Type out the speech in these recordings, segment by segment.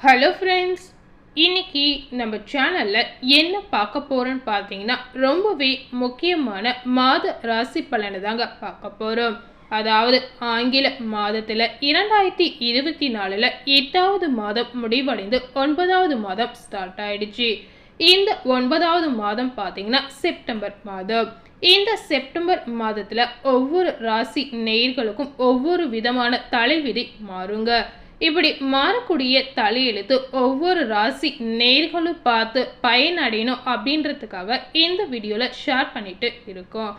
Hello friends இன்னைக்கு நம்ம சேனலில் என்ன பார்க்க போகிறோன்னு பார்த்தீங்கன்னா ரொம்பவே முக்கியமான மாத ராசி பலனை தாங்க பார்க்க போகிறோம் அதாவது ஆங்கில மாதத்தில் இரண்டாயிரத்தி இருபத்தி நாலில் எட்டாவது மாதம் முடிவடைந்து ஒன்பதாவது மாதம் ஸ்டார்ட் ஆயிடுச்சு. இந்த ஒன்பதாவது மாதம் பார்த்தீங்கன்னா செப்டம்பர் மாதம். இந்த செப்டம்பர் மாதத்தில் ஒவ்வொரு ராசி நேயர்களுக்கும் ஒவ்வொரு விதமான தலைவிதி மாறுங்க. இப்படி மாறக்கூடிய தலையெழுத்து ஒவ்வொரு ராசி நேர்களும் பார்த்து பயனடையணும் அப்படின்றதுக்காக இந்த வீடியோவில் ஷேர் பண்ணிட்டு இருக்கோம்.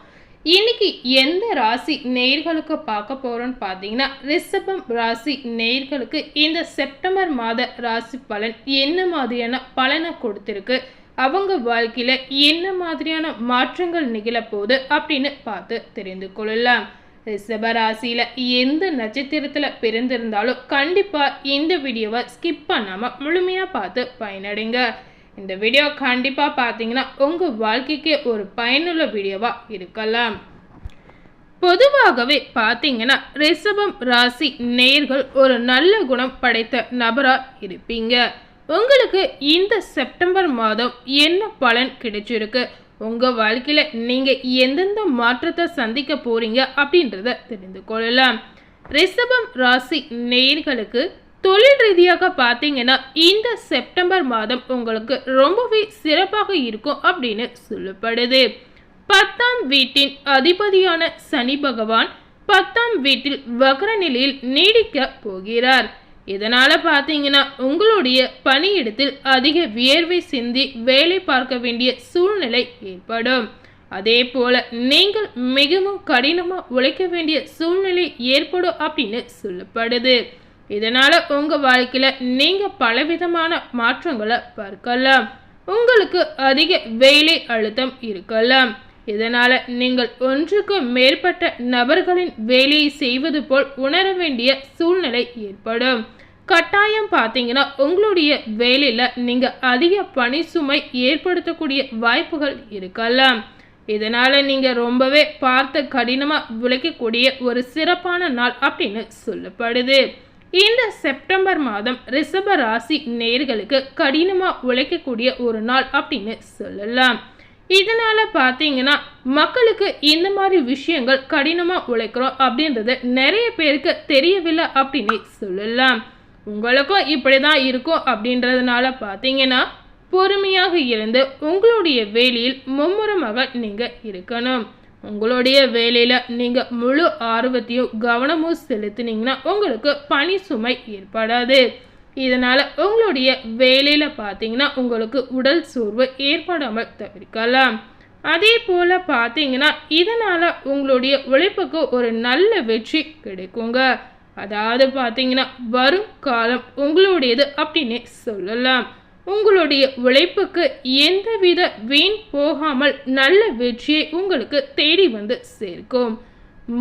இன்னைக்கு எந்த ராசி நேர்களுக்கு பார்க்க போகிறோன்னு பார்த்தீங்கன்னா ரிஷபம் ராசி நேர்களுக்கு இந்த செப்டம்பர் மாத ராசி பலன் என்ன மாதிரியான பலனை கொடுத்துருக்கு? அவங்க வாழ்க்கையில் என்ன மாதிரியான மாற்றங்கள் நிகழப்போகுது அப்படின்னு பார்த்து தெரிந்து கொள்ளலாம். ரிஷபராசியில் எந்த நட்சத்திரத்தில் பிறந்திருந்தாலும் கண்டிப்பாக இந்த வீடியோவை ஸ்கிப் பண்ணாமல் முழுமையாக பார்த்து பயனடைங்க. இந்த வீடியோ கண்டிப்பாக பார்த்தீங்கன்னா உங்கள் வாழ்க்கைக்கு ஒரு பயனுள்ள வீடியோவாக இருக்கலாம். பொதுவாகவே பார்த்தீங்கன்னா ரிஷபம் ராசி நேர்கள் ஒரு நல்ல குணம் படைத்த நபராக இருப்பீங்க. உங்களுக்கு இந்த செப்டம்பர் மாதம் என்ன பலன் கிடைச்சிருக்கு? உங்கள் வாழ்க்கையில் நீங்கள் எந்தெந்த மாற்றத்தை சந்திக்க போகிறீங்க அப்படின்றத தெரிந்து கொள்ளலாம். ரிஷபம் ராசி நேர்களுக்கு தொழில் ரீதியாக பார்த்தீங்கன்னா இந்த செப்டம்பர் மாதம் உங்களுக்கு ரொம்பவே சிறப்பாக இருக்கும் அப்படின்னு சொல்லப்படுது. பத்தாம் வீட்டின் அதிபதியான சனி பகவான் பத்தாம் வீட்டில் வக்ர நிலையில் நீடிக்க போகிறார். இதனால் பார்த்தீங்கன்னா உங்களுடைய பணியிடத்தில் அதிக வியர்வை சிந்தி வேலை பார்க்க வேண்டிய சூழ்நிலை ஏற்படும். அதே போல் நீங்கள் மிகவும் கடினமாக உழைக்க வேண்டிய சூழ்நிலை ஏற்படும் அப்படின்னு சொல்லப்படுது. இதனால் உங்கள் வாழ்க்கையில் நீங்கள் பலவிதமான மாற்றங்களை பார்க்கலாம். உங்களுக்கு அதிக வேலை அழுத்தம் இருக்கலாம். இதனால் நீங்கள் ஒன்றுக்கு மேற்பட்ட நபர்களின் வேலையை செய்வது போல் உணர வேண்டிய சூழ்நிலை ஏற்படும். கட்டாயம் பார்த்தீங்கன்னா உங்களுடைய வேலையில் நீங்கள் அதிக பணி சுமை ஏற்படுத்தக்கூடிய வாய்ப்புகள் இருக்கலாம். இதனால் நீங்கள் ரொம்பவே பார்த்து கடினமாக உழைக்கக்கூடிய ஒரு சிறப்பான நாள் அப்படின்னு சொல்லப்படுது. இந்த செப்டம்பர் மாதம் ரிஷப ராசி நேர்களுக்கு கடினமாக உழைக்கக்கூடிய ஒரு நாள் அப்படின்னு சொல்லலாம். இதனால் பார்த்தீங்கன்னா மக்களுக்கு இந்த மாதிரி விஷயங்கள் கடினமாக உழைக்கிறோம் அப்படின்றது நிறைய பேருக்கு தெரியவில்லை அப்படின்னு சொல்லலாம். உங்களுக்கும் இப்படி தான் இருக்கும் அப்படின்றதுனால பார்த்தீங்கன்னா பொறுமையாக இருந்து உங்களுடைய வேலையில் மும்முரமாக நீங்கள் இருக்கணும். உங்களுடைய வேலையில் நீங்கள் முழு ஆர்வத்தையும் கவனமும் செலுத்தினீங்கன்னா உங்களுக்கு பணி சுமை ஏற்படாது. இதனால் உங்களுடைய வேலையில் பார்த்தீங்கன்னா உங்களுக்கு உடல் சோர்வு ஏற்படாமல் தவிர்க்கலாம். அதே போல் பார்த்தீங்கன்னா இதனால் உங்களுடைய உழைப்புக்கு ஒரு நல்ல வெற்றி கிடைக்குங்க. அதாவது பார்த்தீங்கன்னா வரும் காலம் உங்களுடையது அப்படின்னு சொல்லலாம். உங்களுடைய உழைப்புக்கு எந்தவித வீண் போகாமல் நல்ல வெற்றியை உங்களுக்கு தேடி வந்து சேர்க்கும்.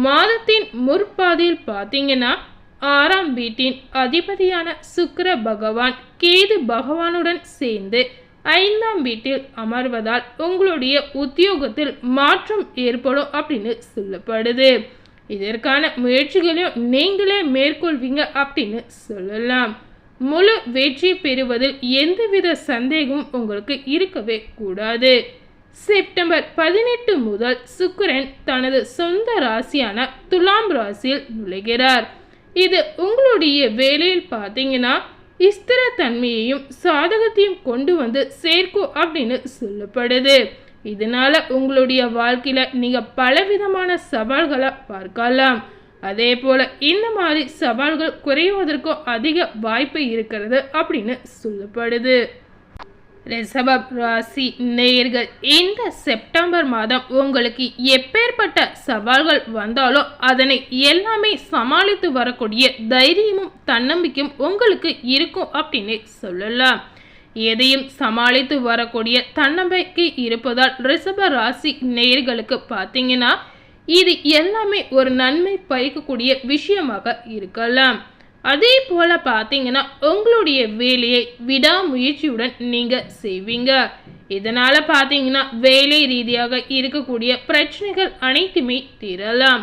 மாதத்தின் முற்பாதையில் பார்த்தீங்கன்னா ஆறாம் வீட்டின் அதிபதியான சுக்கர பகவான் கேது பகவானுடன் சேர்ந்து ஐந்தாம் வீட்டில் அமர்வதால் உங்களுடைய உத்தியோகத்தில் மாற்றம் ஏற்படும் அப்படின்னு சொல்லப்படுது. இதற்கான முயற்சிகளையும் நீங்களே மேற்கொள்வீங்க அப்படின்னு சொல்லலாம். முழு வெற்றி பெறுவதில் எந்தவித சந்தேகமும் உங்களுக்கு இருக்கவே கூடாது. செப்டம்பர் பதினெட்டு முதல் சுக்கரன் தனது சொந்த ராசியான துலாம் ராசியில் நுழைகிறார். இது உங்களுடைய வேலையில் பார்த்தீங்கன்னா ஸ்திரத்தன்மையையும் சாதகத்தையும் கொண்டு வந்து சேர்க்கும் அப்படின்னு சொல்லப்படுது. இதனால உங்களுடைய வாழ்க்கையில நீங்கள் பலவிதமான சவால்களை பார்க்கலாம். அதே போல இந்த மாதிரி சவால்கள் குறைவதற்கும் அதிக வாய்ப்பு இருக்கிறது அப்படின்னு சொல்லப்படுது. ரிஷபம் ராசி நேயர்கள் இந்த செப்டம்பர் மாதம் உங்களுக்கு எப்பேற்பட்ட சவால்கள் வந்தாலும் அதனை எல்லாமே சமாளித்து வரக்கூடிய தைரியமும் தன்னம்பிக்கையும் உங்களுக்கு இருக்கும் அப்படின்னு சொல்லலாம். எதையும் சமாளித்து வரக்கூடிய தன்னம்பிக்கை இருப்பதால் ரிஷப ராசி நேயர்களுக்கு பார்த்தீங்கன்னா இது எல்லாமே ஒரு நன்மை பறிக்கக்கூடிய விஷயமாக இருக்கலாம். அதே போல் பார்த்தீங்கன்னா உங்களுடைய வேலையை விடாமுயற்சியுடன் நீங்கள் செய்வீங்க. இதனால் பார்த்தீங்கன்னா வேலை ரீதியாக இருக்கக்கூடிய பிரச்சனைகள் அனைத்துமே தீரலாம்.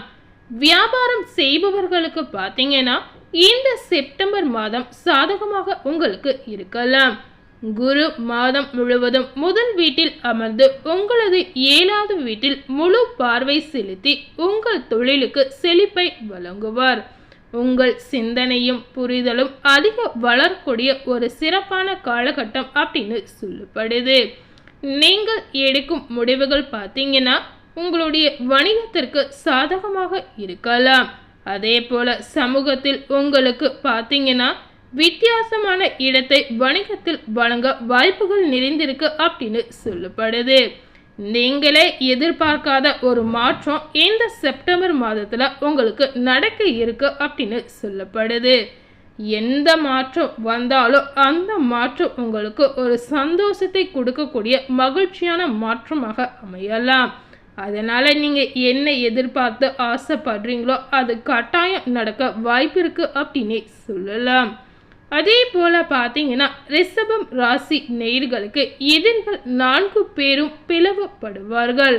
வியாபாரம் செய்பவர்களுக்கு பார்த்தீங்கன்னா இந்த செப்டம்பர் மாதம் சாதகமாக உங்களுக்கு இருக்கலாம். குரு மாதம் முழுவதும் முதல் வீட்டில் அமர்ந்து உங்களது ஏழாவது வீட்டில் முழு பார்வை செலுத்தி உங்கள் தொழிலுக்கு செழிப்பை வழங்குவார். உங்கள் சிந்தனையும் புரிதலும் அதிக வளரக்கூடிய ஒரு சிறப்பான காலகட்டம் அப்படின்னு சொல்லப்படுது. நீங்கள் எடுக்கும் முடிவுகள் பார்த்தீங்கன்னா உங்களுடைய வணிகத்திற்கு சாதகமாக இருக்கலாம். அதே போல சமூகத்தில் உங்களுக்கு பார்த்தீங்கன்னா வித்தியாசமான இடத்தை வணிகத்தில் வழங்க வாய்ப்புகள் நிறைந்திருக்கு அப்படின்னு சொல்லப்படுது. நீங்களே எதிர்பார்க்காத ஒரு மாற்றம் இந்த செப்டம்பர் மாதத்தில் உங்களுக்கு நடக்க இருக்கு அப்படின்னு சொல்லப்படுது. எந்த மாற்றம் வந்தாலும் அந்த மாற்றம் உங்களுக்கு ஒரு சந்தோஷத்தை கொடுக்கக்கூடிய மகிழ்ச்சியான மாற்றமாக அமையலாம். அதனால் நீங்கள் என்ன எதிர்பார்த்து ஆசைப்படுறீங்களோ அது கட்டாயம் நடக்க வாய்ப்பு இருக்குது அப்படின்னே சொல்லலாம். அதே போல் பார்த்தீங்கன்னா ரிஷபம் ராசி நேர்களுக்கு எதிர்கள் நான்கு பேரும் பிளவுப்படுவார்கள்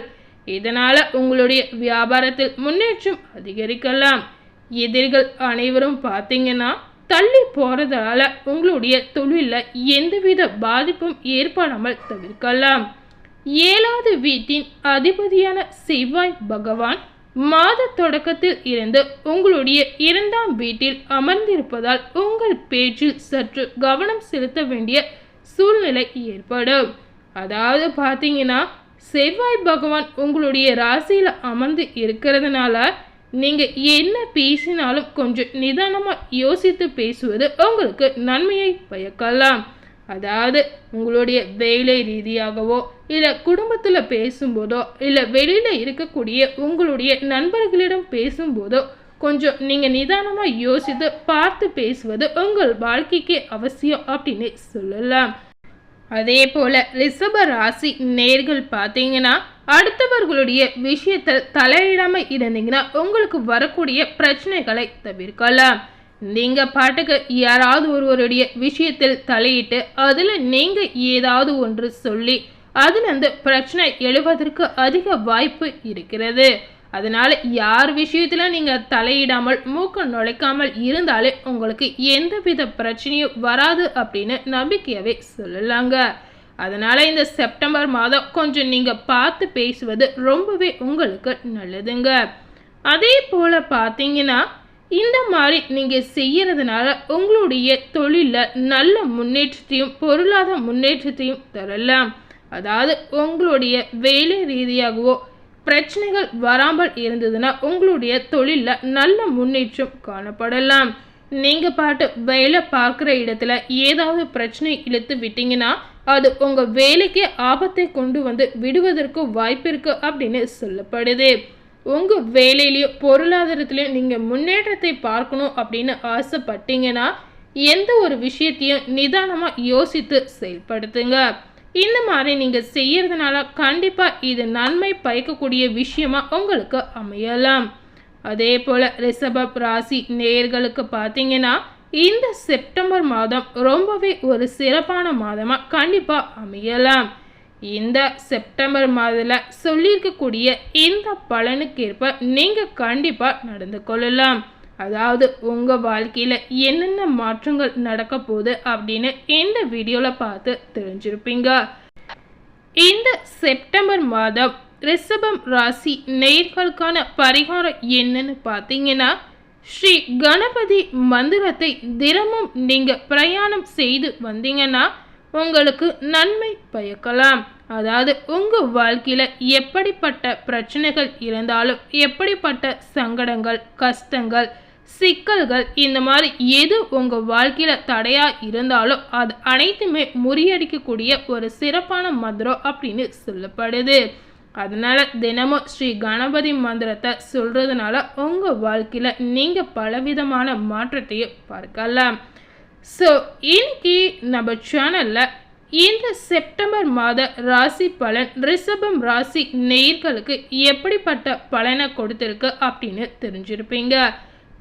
இதனால் உங்களுடைய வியாபாரத்தில் முன்னேற்றம் அதிகரிக்கலாம். எதிர்கள் அனைவரும் பார்த்தீங்கன்னா தள்ளி போகிறதால உங்களுடைய தொழிலில் எந்தவித பாதிப்பும் ஏற்படாமல் தவிர்க்கலாம். ஏழாவது வீட்டின் அதிபதியான செவ்வாய் பகவான் மாத தொடக்கத்தில் இருந்து உங்களுடைய இரண்டாம் வீட்டில் அமர்ந்திருப்பதால் உங்கள் பேச்சில் சற்று கவனம் செலுத்த வேண்டிய சூழ்நிலை ஏற்படும். அதாவது பார்த்தீங்கன்னா செவ்வாய் பகவான் உங்களுடைய ராசியில் அமர்ந்து இருக்கிறதுனால நீங்கள் என்ன பேசினாலும் கொஞ்சம் நிதானமாக யோசித்து பேசுவது உங்களுக்கு நன்மையை பயக்கலாம். அதாவது உங்களுடைய வேலை ரீதியாகவோ இல்லை குடும்பத்தில் பேசும்போதோ இல்லை வெளியில் இருக்கக்கூடிய உங்களுடைய நண்பர்களிடம் பேசும்போதோ கொஞ்சம் நீங்கள் நிதானமாக யோசித்து பார்த்து பேசுவது உங்கள் வாழ்க்கைக்கு அவசியம் அப்படின்னு சொல்லலாம். அதே போல் ரிஷப ராசி நேர்கள் பார்த்தீங்கன்னா அடுத்தவர்களுடைய விஷயத்தில் தலையிடாமல் இருந்தீங்கன்னா உங்களுக்கு வரக்கூடிய பிரச்சனைகளை தவிர்க்கலாம். நீங்கள் பாட்டுக்கு யாராவது ஒருவருடைய விஷயத்தில் தலையிட்டு அதில் நீங்கள் ஏதாவது ஒன்று சொல்லி அதுலேருந்து பிரச்சனை எழுவதற்கு அதிக வாய்ப்பு இருக்கிறது. அதனால் யார் விஷயத்தில் நீங்கள் தலையிடாமல் மூக்க நுழைக்காமல் இருந்தாலே உங்களுக்கு எந்தவித பிரச்சனையும் வராது அப்படின்னு நம்பிக்கையவே சொல்லலாங்க. அதனால் இந்த செப்டம்பர் மாதம் கொஞ்சம் நீங்கள் பார்த்து பேசுவது ரொம்பவே உங்களுக்கு நல்லதுங்க. அதே போல் பார்த்தீங்கன்னா இந்த மாதிரி நீங்கள் செய்கிறதுனால உங்களுடைய தொழிலில் நல்ல முன்னேற்றத்தையும் பொருளாதார முன்னேற்றத்தையும் தரலாம். அதாவது உங்களுடைய வேலை ரீதியாகவோ பிரச்சனைகள் வராமல் இருந்ததுன்னா உங்களுடைய தொழிலில் நல்ல முன்னேற்றம் காணப்படலாம். நீங்கள் பாட்டு வேலை பார்க்குற இடத்துல ஏதாவது பிரச்சனை இழுத்து விட்டீங்கன்னா அது உங்கள் வேலைக்கே ஆபத்தை கொண்டு வந்து விடுவதற்கு வாய்ப்பு இருக்குது அப்படின்னு சொல்லப்படுது. உங்கள் வேலையிலையும் பொருளாதாரத்துலேயும் நீங்கள் முன்னேற்றத்தை பார்க்கணும் அப்படின்னு ஆசைப்பட்டீங்கன்னா எந்த ஒரு விஷயத்தையும் நிதானமாக யோசித்து செயல்படுத்துங்க. இந்த மாதிரி நீங்கள் செய்கிறதுனால கண்டிப்பாக இது நன்மை பயக்கக்கூடிய விஷயமா உங்களுக்கு அமையலாம். அதே போல் ரிஷபப் ராசி நேர்களுக்கு பார்த்தீங்கன்னா இந்த செப்டம்பர் மாதம் ரொம்பவே ஒரு சிறப்பான மாதமாக கண்டிப்பாக அமையலாம். இந்த செப்டம்பர் மாதத்தில் சொல்லியிருக்கக்கூடிய இந்த பலனுக்கேற்ப நீங்கள் கண்டிப்பாக நடந்து கொள்ளலாம். அதாவது உங்கள் வாழ்க்கையில் என்னென்ன மாற்றங்கள் நடக்க போகுது அப்படின்னு இந்த வீடியோவில் பார்த்து தெரிஞ்சிருப்பீங்க. இந்த செப்டம்பர் மாதம் ரிஷபம் ராசி நேர்களுக்கான பரிகாரம் என்னன்னு பார்த்தீங்கன்னா ஸ்ரீ கணபதி மந்திரத்தை தினமும் நீங்கள் பிரயாணம் செய்து வந்தீங்கன்னா உங்களுக்கு நன்மை பயக்கலாம். அதாவது உங்கள் வாழ்க்கையில் எப்படிப்பட்ட பிரச்சனைகள் இருந்தாலும் எப்படிப்பட்ட சங்கடங்கள் கஷ்டங்கள் சிக்கல்கள் இந்த மாதிரி எது உங்கள் வாழ்க்கையில் தடையாக இருந்தாலும் அது அனைத்துமே முறியடிக்கக்கூடிய ஒரு சிறப்பான மந்திரம் அப்படின்னு சொல்லப்படுது. அதனால் தினமும் ஸ்ரீ கணபதி மந்திரத்தை சொல்கிறதுனால உங்கள் வாழ்க்கையில் நீங்கள் பலவிதமான மாற்றத்தையும் பார்க்கலாம். ஸோ இன்னைக்கு நம்ம சேனலில் இந்த செப்டம்பர் மாத ராசி பலன் ரிஷபம் ராசி நேர்களுக்கு எப்படிப்பட்ட பலனை கொடுத்துருக்கு அப்படின்னு தெரிஞ்சிருப்பீங்க.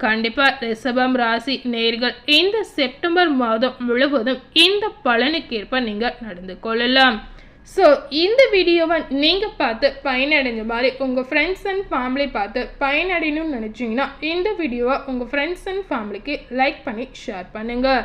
கண்டிப்பாக ரிஷபம் ராசி நேர்கள் இந்த செப்டம்பர் மாதம் முழுவதும் இந்த பலனுக்கேற்ப நீங்கள் நடந்து கொள்ளலாம். ஸோ இந்த வீடியோவை நீங்கள் பார்த்து பயனடைஞ்ச மாதிரி உங்கள் ஃப்ரெண்ட்ஸ் அண்ட் ஃபேமிலி பார்த்து பயனடையணும்னு நினச்சிங்கன்னா இந்த வீடியோவை உங்கள் ஃப்ரெண்ட்ஸ் அண்ட் ஃபேமிலிக்கு லைக் பண்ணி ஷேர் பண்ணுங்கள்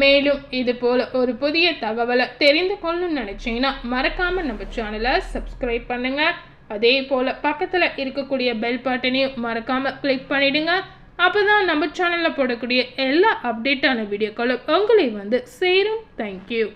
மேலும் இது போல் ஒரு புதிய தகவலை தெரிந்து கொள்ளணும்னு நினச்சிங்கன்னா மறக்காமல் நம்ம சேனலை சப்ஸ்கிரைப் பண்ணுங்கள் அதே போல் பக்கத்தில் இருக்கக்கூடிய பெல் பட்டனையும் மறக்காமல் கிளிக் பண்ணிவிடுங்க அப்போ தான் நம்ம சேனலில் போடக்கூடிய எல்லா அப்டேட்டான வீடியோக்களும் உங்களை வந்து சேரும். தேங்க்யூ